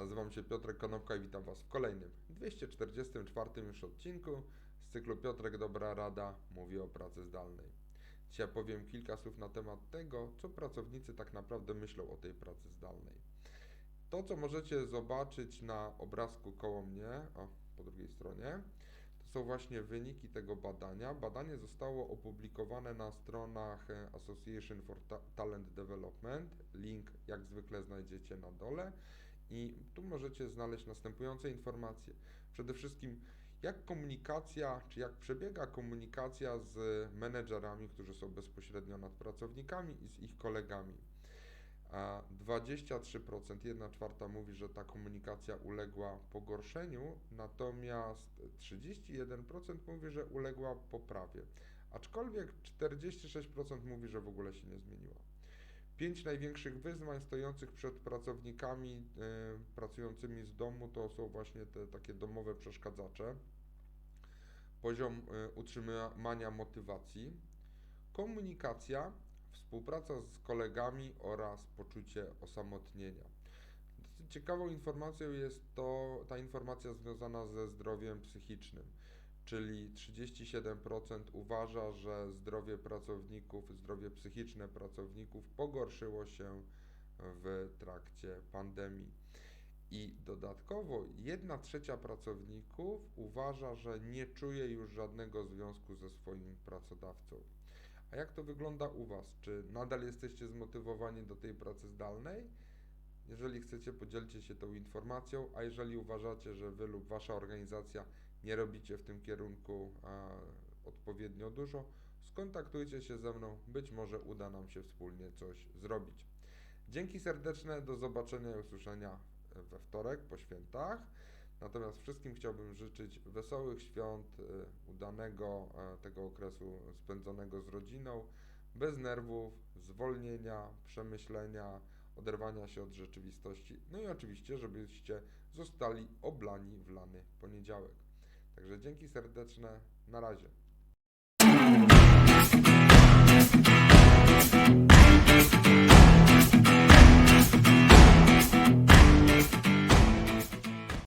Nazywam się Piotrek Konopka i witam Was w kolejnym 244 już odcinku z cyklu Piotrek Dobra Rada mówi o pracy zdalnej. Dzisiaj powiem kilka słów na temat tego, co pracownicy tak naprawdę myślą o tej pracy zdalnej. To, co możecie zobaczyć na obrazku koło mnie, o, po drugiej stronie, to są właśnie wyniki tego badania. Badanie zostało opublikowane na stronach e, Association for Ta- Talent Development. Link jak zwykle znajdziecie na dole. I tu możecie znaleźć następujące informacje. Przede wszystkim, jak komunikacja, czy jak przebiega komunikacja z menedżerami, którzy są bezpośrednio nad pracownikami i z ich kolegami. A 23%, 1 czwarta mówi, że ta komunikacja uległa pogorszeniu, natomiast 31% mówi, że uległa poprawie. Aczkolwiek 46% mówi, że w ogóle się nie zmieniła. Pięć największych wyzwań stojących przed pracownikami y, pracującymi z domu to są właśnie te takie domowe przeszkadzacze. Poziom y, utrzymania motywacji, komunikacja, współpraca z kolegami oraz poczucie osamotnienia. Ciekawą informacją jest to ta informacja związana ze zdrowiem psychicznym, czyli 37% uważa, że zdrowie pracowników, zdrowie psychiczne pracowników pogorszyło się w trakcie pandemii. I dodatkowo 1 trzecia pracowników uważa, że nie czuje już żadnego związku ze swoim pracodawcą. A jak to wygląda u Was? Czy nadal jesteście zmotywowani do tej pracy zdalnej? Jeżeli chcecie, podzielcie się tą informacją, a jeżeli uważacie, że Wy lub Wasza organizacja nie robicie w tym kierunku odpowiednio dużo, skontaktujcie się ze mną, być może uda nam się wspólnie coś zrobić. Dzięki serdeczne, do zobaczenia i usłyszenia we wtorek po świętach. Natomiast wszystkim chciałbym życzyć wesołych świąt, y, udanego tego okresu spędzonego z rodziną, bez nerwów, zwolnienia, przemyślenia, oderwania się od rzeczywistości. No i oczywiście, żebyście zostali oblani w lany poniedziałek. Także dzięki serdeczne, na razie.